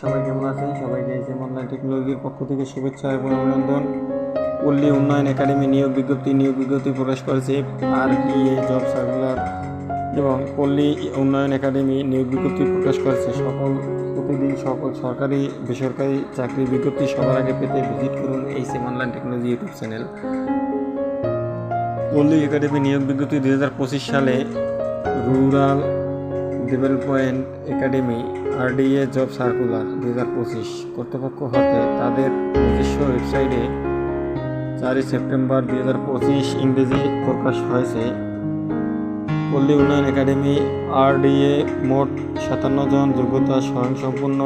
সবাই কেমন আছেন? সবাইকে এই যেমন অনলাইন টেকনোলজির পক্ষ থেকে শুভেচ্ছা এবং অভিনন্দন। পল্লী উন্নয়ন একাডেমি নিয়োগ বিজ্ঞপ্তি নিয়োগ বিজ্ঞপ্তি প্রকাশ করেছে আর এ জব সার্কুলার এবং পল্লী উন্নয়ন একাডেমি নিয়োগ বিজ্ঞপ্তি প্রকাশ করেছে। সকল, প্রতিদিন সকল সরকারি, বেসরকারি চাকরির বিজ্ঞপ্তি সবার আগে পেতে ভিজিট করুন এই same online technology YouTube channel. পল্লী একাডেমি নিয়োগ বিজ্ঞপ্তি দুই হাজার পঁচিশ সালে rural development academy RDA job circular দুই হাজার পঁচিশ কর্তৃপক্ষ হতে তাদের নিজস্ব ওয়েবসাইটে চারই সেপ্টেম্বর দুই হাজার পঁচিশ ইংরেজি প্রকাশ হয়েছে। পল্লী উন্নয়ন একাডেমি আরডিএ মোট সাতান্ন জন যোগ্যতা স্বয়ংসম্পূর্ণ,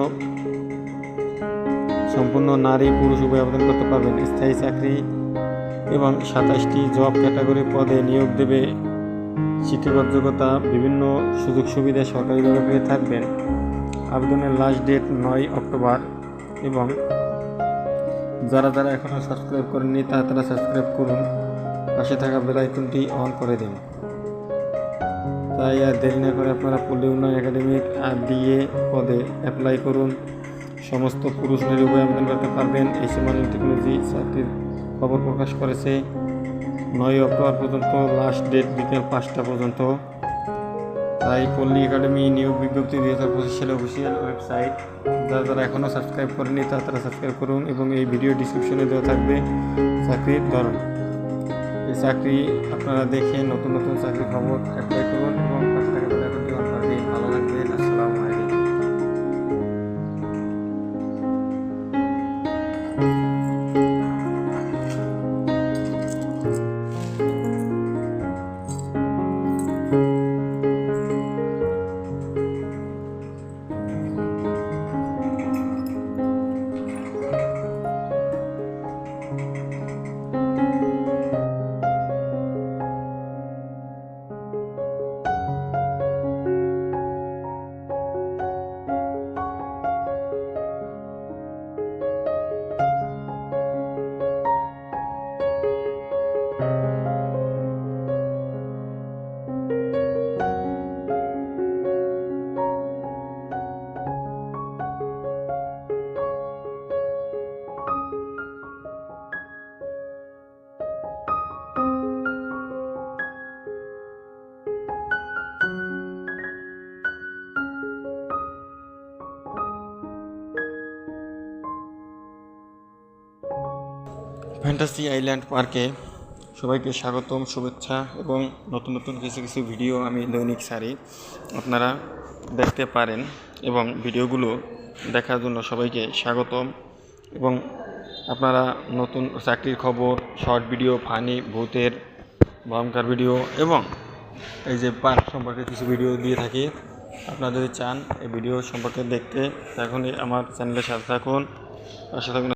সম্পূর্ণ নারী, পুরুষ উভয় আবেদন করতে পারবেন। স্থায়ী চাকরি এবং সাতাশটি জব ক্যাটাগরি পদে নিয়োগ দেবে। শিক্ষাগত যোগ্যতা, বিভিন্ন সুযোগ সুবিধা সরকারিভাবে পেয়ে থাকবেন। আবেদনের লাস্ট ডেট নয় অক্টোবর এবং যারা যারা এখনও সাবস্ক্রাইব করেননি, তারা তারা সাবস্ক্রাইব করুন। পাশে থাকা বেল আইকনটি অন করে দিন। তাই আর দেরি না করে আপনারা পল্লী উন্নয়ন একাডেমিক আর ডিএ পদে অ্যাপ্লাই করুন। সমস্ত পুরুষ নারী উভয় আবেদন করতে পারবেন। এই সমান টেকনোলজি চাকরির খবর প্রকাশ করেছে। নয় অক্টোবর পর্যন্ত লাস্ট ডেট বিকেল পাঁচটা পর্যন্ত। তাই পল্লী একাডেমি নিয়োগ বিজ্ঞপ্তি দুই হাজার পঁচিশ সালে অফিসিয়াল ওয়েবসাইট যারা তারা এখনও সাবস্ক্রাইব করেনি তারা তারা সাবস্ক্রাইব করুন এবং এই ভিডিও ডিসক্রিপশনে দেওয়া থাকবে চাকরির ধরন। এই চাকরি আপনারা দেখে নতুন নতুন চাকরির খবর অ্যাপ্লাই করুন এবং ফ্যান্টাসি আইল্যান্ড পার্কে সবাইকে স্বাগতম, শুভেচ্ছা এবং নতুন নতুন কিছু কিছু ভিডিও আমি দৈনিক সারি। আপনারা দেখতে পারেন এবং ভিডিওগুলো দেখার জন্য সবাইকে স্বাগতম এবং আপনারা নতুন চাকরির খবর শর্ট ভিডিও ফানি ভূতের, ভয়ঙ্কর ভিডিও এবং এই যে পার্ক সম্পর্কে কিছু ভিডিও দিয়ে থাকি। আপনারা যদি চান এই ভিডিও সম্পর্কে দেখতে তখনই আমার চ্যানেলের সাথে থাকুন। পাশে থাকুন।